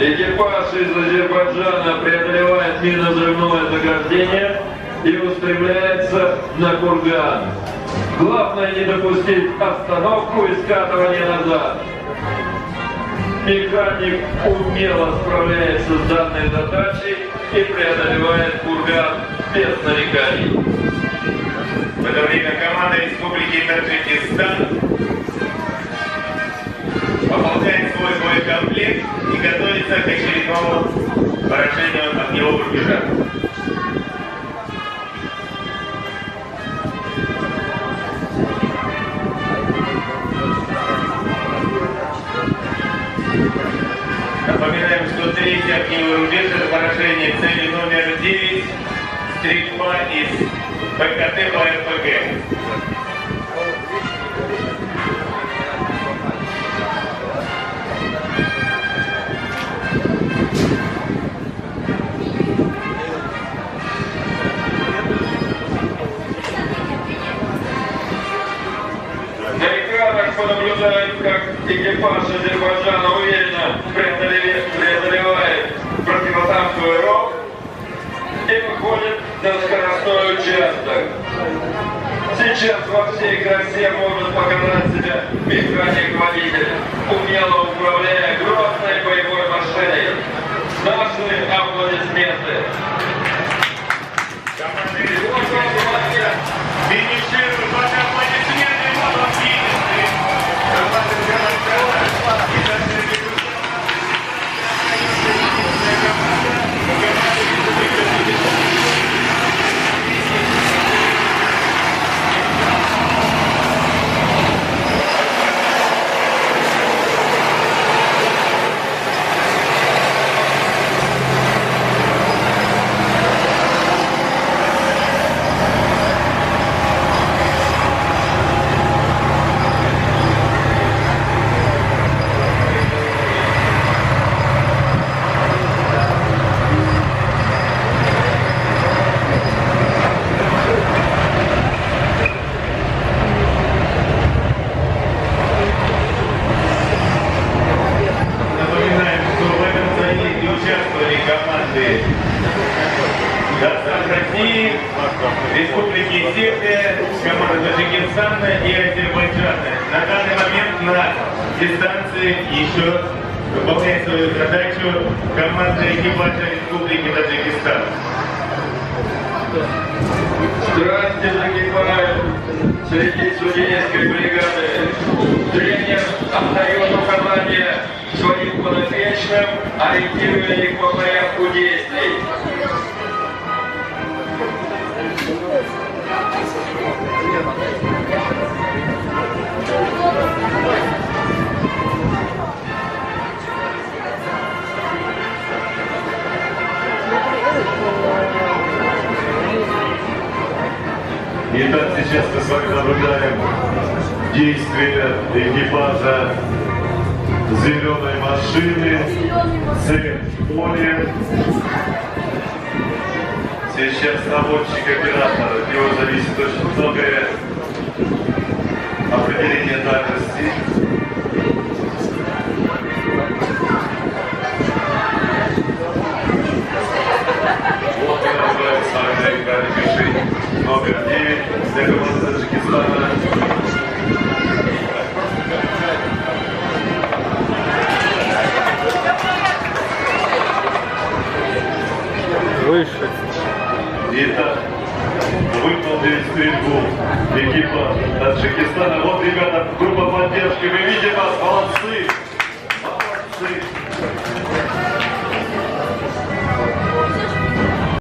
Экипаж из Азербайджана преодолевает минно-взрывное заграждение и устремляется на курган. Главное не допустить остановку и скатывания назад. Механик умело справляется с данной задачей и преодолевает курган без нареканий. В это время команда Республики Таджикистан пополняет свой боекомплект и готовится к очередному поражению от его рубежа. Напоминаем, что третий огневой рубеж это поражение цели номер 9 стрельба из ПКТ по РПГ. Экипаж Азербайджана уверенно преодолевает, противотанковый ров и выходит на скоростной участок. Сейчас во всей красе может показать себя механик-водитель, умело управляя грозной боевой машиной. Наши аплодисменты. Команда Республики финиширует ваши аплодисменты в новом финише. Команда Азербайджана и Таджикистан. Напоминаем, что в этом заезде участвовали команды Датсан России, Республики Сербия, Таджикистана и Азербайджана. На данный момент на дистанции еще выполняет свою задачу команда экипажа Республики Таджикистан. Страсти закипают среди судейской бригады. Тренер отдает указания своим подопечным, ориентируя их по порядку действий. Итак, сейчас мы с вами наблюдаем действия экипажа зеленой машины цель поле. Сейчас наводчик оператор, от него зависит очень многое определение дальности. Вот мы наблюдаем с вами на экране мишень номер 9 для команды Таджикистана. Выше. Итак, выполнили стрельбу экипаж Таджикистана. Вот, ребята, группа